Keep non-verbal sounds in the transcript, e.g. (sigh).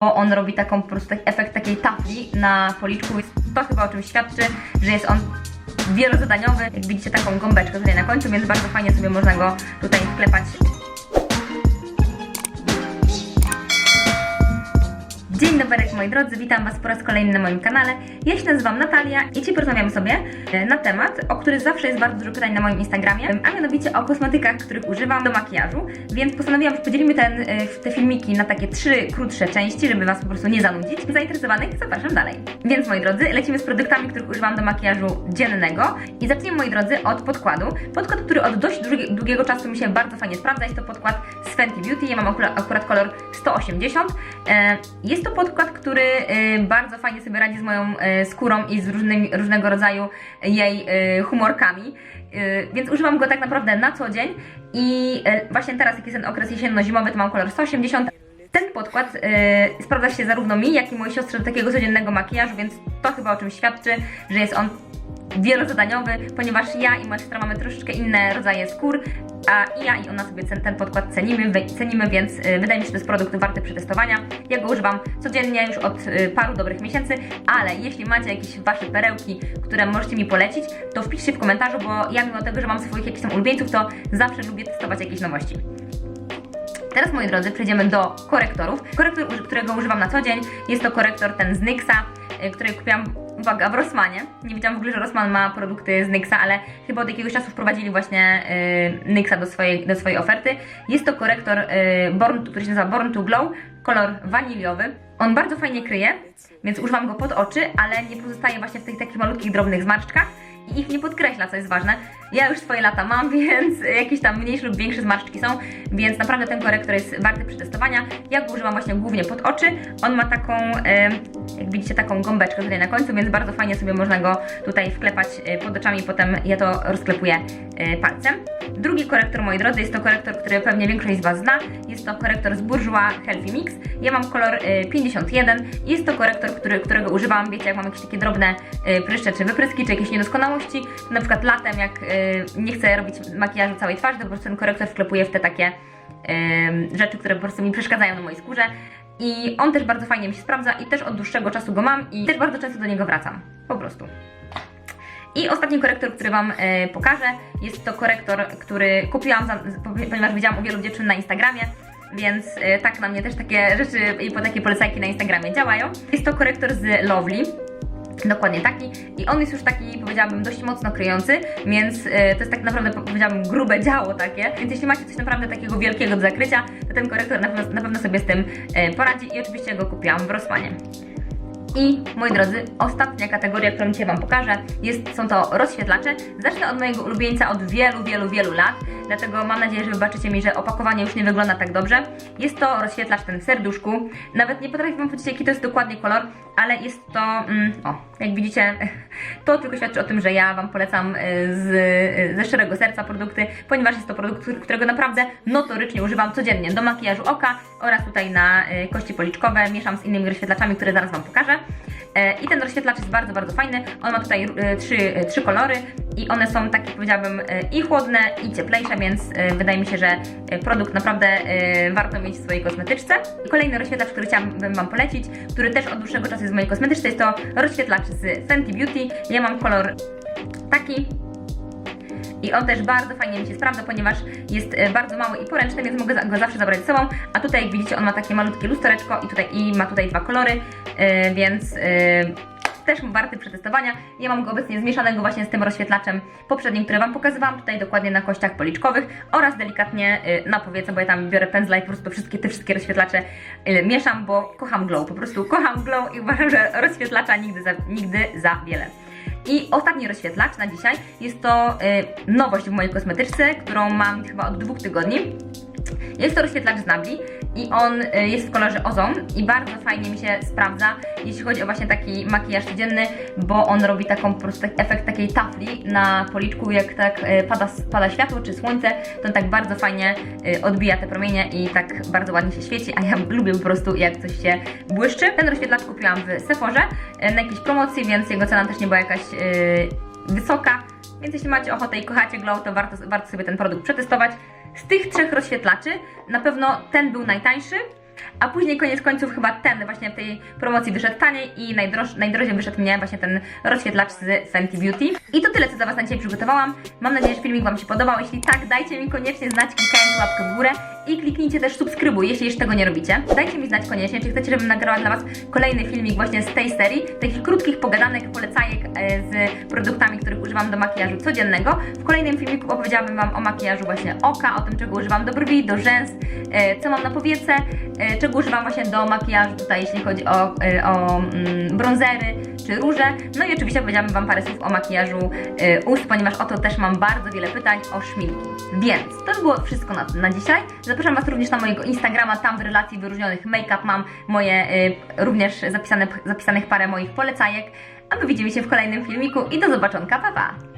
bo on robi taką po prostu efekt takiej tafli na policzku. To chyba o czym świadczy, że jest on wielozadaniowy. Jak widzicie taką gąbeczkę tutaj na końcu, więc bardzo fajnie sobie można go tutaj wklepać Dzień dobry moi drodzy, witam Was po raz kolejny na moim kanale. Ja się nazywam Natalia i Ci porozmawiam sobie e, na temat, o który zawsze jest bardzo dużo pytań na moim Instagramie, a mianowicie o kosmetykach, których używam do makijażu, więc postanowiłam, że podzielimy ten, e, te filmiki na takie trzy krótsze części, żeby Was po prostu nie zanudzić. Zainteresowanych zapraszam dalej. Więc moi drodzy, lecimy z produktami, których używam do makijażu dziennego i zacznijmy moi drodzy od podkładu. Podkład, który od dość długi- długiego czasu mi się bardzo fajnie sprawdza, jest to podkład z Fenty Beauty, ja mam akurat kolor 180. E, Jest to podkład, który e, bardzo fajnie sobie radzi z moją e, skórą i z różnymi, różnego rodzaju jej humorkami. Więc używam go tak naprawdę na co dzień i właśnie teraz, jak jest ten okres jesienno-zimowy, to mam kolor 180. Ten podkład e, sprawdza się zarówno mi, jak i mojej siostrze do takiego codziennego makijażu, więc to chyba o czym świadczy, że jest on wielozadaniowy, ponieważ ja i moja siostra mamy troszeczkę inne rodzaje skór, a i ja i ona sobie ten, podkład cenimy, cenimy, więc y, wydaje mi się, że to jest produkt warty przetestowania. Ja go używam codziennie już od y, paru dobrych miesięcy, ale jeśli macie jakieś Wasze perełki, które możecie mi polecić, to wpiszcie w komentarzu, bo ja mimo tego, że mam swoich jakichś tam ulubieńców, to zawsze lubię testować jakieś nowości. Teraz, moi drodzy, przejdziemy do korektorów. Korektor, którego używam na co dzień, jest to korektor ten z NYXa, y, który kupiłam, uwaga, w Rossmanie. Nie wiedziałam w ogóle, że Rossmann ma produkty z NYXa, ale chyba od jakiegoś czasu wprowadzili właśnie y, NYXa do swojej, do swojej oferty. Jest to korektor, y, Born, który się nazywa Born to Glow, kolor waniliowy. On bardzo fajnie kryje, więc używam go pod oczy, ale nie pozostaje właśnie w tych takich malutkich, drobnych zmarszczkach i ich nie podkreśla, co jest ważne. Ja już swoje lata mam, (laughs) więc jakieś tam mniejsze lub większe zmarszczki są, więc naprawdę ten korektor jest warty przetestowania. Ja go używam właśnie głównie pod oczy. On ma taką, jak widzicie, taką gąbeczkę tutaj na końcu, więc bardzo fajnie sobie można go tutaj wklepać e, pod oczami, potem ja to rozklepuję e, palcem. Drugi korektor, moi drodzy, jest to korektor, który pewnie większość z Was zna. Jest to korektor z Bourjois Healthy Mix. Ja mam kolor e, 51. Jest to korektor, który, którego używam, wiecie, jak mam jakieś takie drobne pryszcze czy wypryski, czy jakieś niedoskonałości. Na przykład latem, jak nie chcę robić makijażu całej twarzy, to po prostu ten korektor wklepuję w te takie e, rzeczy, które po prostu mi przeszkadzają na mojej skórze. I on też bardzo fajnie mi się sprawdza i też od dłuższego czasu go mam i też bardzo często do niego wracam. Po prostu. I ostatni korektor, który Wam e, pokażę, jest to korektor, który kupiłam, za, ponieważ widziałam u wielu dziewczyn na Instagramie, więc tak na mnie też takie rzeczy i po takie polecajki na Instagramie działają. Jest to korektor z Lovely. Dokładnie taki. I on jest już taki, powiedziałabym, dość mocno kryjący, więc e, to jest tak naprawdę, po- powiedziałabym, grube działo takie. Więc jeśli macie coś naprawdę takiego wielkiego do zakrycia, to ten korektor na pewno, na pewno sobie z tym e, poradzi i oczywiście go kupiłam w Rossmanie. I moi drodzy, ostatnia kategoria, którą dzisiaj Wam pokażę, jest, są to rozświetlacze. Zacznę od mojego ulubieńca od wielu, wielu, wielu lat, dlatego mam nadzieję, że wybaczycie mi, że opakowanie już nie wygląda tak dobrze. Jest to rozświetlacz ten w serduszku. Nawet nie potrafię Wam powiedzieć, jaki to jest dokładnie kolor, ale jest to, mm, o, jak widzicie, (laughs) to tylko świadczy o tym, że ja Wam polecam y, z, y, ze szczerego serca produkty, ponieważ jest to produkt, którego naprawdę notorycznie używam codziennie do makijażu oka oraz tutaj na y, kości policzkowe. Mieszam z innymi rozświetlaczami, które zaraz Wam pokażę. E, I ten rozświetlacz jest bardzo, bardzo fajny. On ma tutaj trzy, trzy kolory i one są takie, powiedziałabym, e, i chłodne, i cieplejsze, więc e, wydaje mi się, że e, produkt naprawdę warto mieć w swojej kosmetyczce. I kolejny rozświetlacz, który chciałabym Wam polecić, który też od dłuższego czasu jest w mojej kosmetyczce, jest to rozświetlacz z Fenty Beauty. Ja mam kolor taki, i on też bardzo fajnie mi się sprawdza, ponieważ jest bardzo mały i poręczny, więc mogę go zawsze zabrać ze sobą. A tutaj, jak widzicie, on ma takie malutkie lustereczko i tutaj i ma tutaj dwa kolory, e, więc e, też warty przetestowania. Ja mam go obecnie zmieszanego właśnie z tym rozświetlaczem poprzednim, który Wam pokazywałam, tutaj dokładnie na kościach policzkowych oraz delikatnie e, na powiece, bo ja tam biorę pędzla i po prostu wszystkie te wszystkie rozświetlacze e, mieszam, bo kocham glow, po prostu kocham glow i uważam, że rozświetlacza nigdy za, nigdy za wiele. I ostatni rozświetlacz na dzisiaj jest to y, nowość w mojej kosmetyczce, którą mam chyba od dwóch tygodni. Jest to rozświetlacz z Nabli i on y, jest w kolorze ozon i bardzo fajnie mi się sprawdza, jeśli chodzi o właśnie taki makijaż codzienny, bo on robi taką po prostu efekt takiej tafli na policzku, jak tak y, pada, pada światło czy słońce, to on tak bardzo fajnie y, odbija te promienie i tak bardzo ładnie się świeci, a ja (laughs) lubię po prostu jak coś się błyszczy. Ten rozświetlacz kupiłam w Sephorze na jakiejś promocji, więc jego cena też nie była jakaś wysoka, więc jeśli macie ochotę i kochacie Glow, to warto, warto sobie ten produkt przetestować. Z tych trzech rozświetlaczy na pewno ten był najtańszy, a później koniec końców chyba ten właśnie w tej promocji wyszedł taniej i najdroż, najdrożej wyszedł mnie właśnie ten rozświetlacz z Fenty Beauty. I to tyle, co dla Was na dzisiaj przygotowałam. Mam nadzieję, że filmik Wam się podobał. Jeśli tak, dajcie mi koniecznie znać, klikając łapkę w górę i kliknijcie też subskrybuj, jeśli jeszcze tego nie robicie. Dajcie mi znać koniecznie, czy chcecie, żebym nagrała dla Was kolejny filmik właśnie z tej serii, takich krótkich pogadanek, polecajek e, z produktami, których używam do makijażu codziennego. W kolejnym filmiku opowiedziałabym Wam o makijażu właśnie oka, o tym, czego używam do brwi, do rzęs, e, co mam na powiece, e, czego używam właśnie do makijażu tutaj, jeśli chodzi o, o mm, bronzery czy róże. No i oczywiście powiedziałabym Wam parę słów o makijażu ust, ponieważ o to też mam bardzo wiele pytań o szminki. Więc to by było wszystko na, na dzisiaj. Was również na mojego Instagrama, tam w relacji wyróżnionych make-up mam moje e, również zapisane, zapisanych parę moich polecajek. A my widzimy się w kolejnym filmiku i do zobaczonka, pa pa!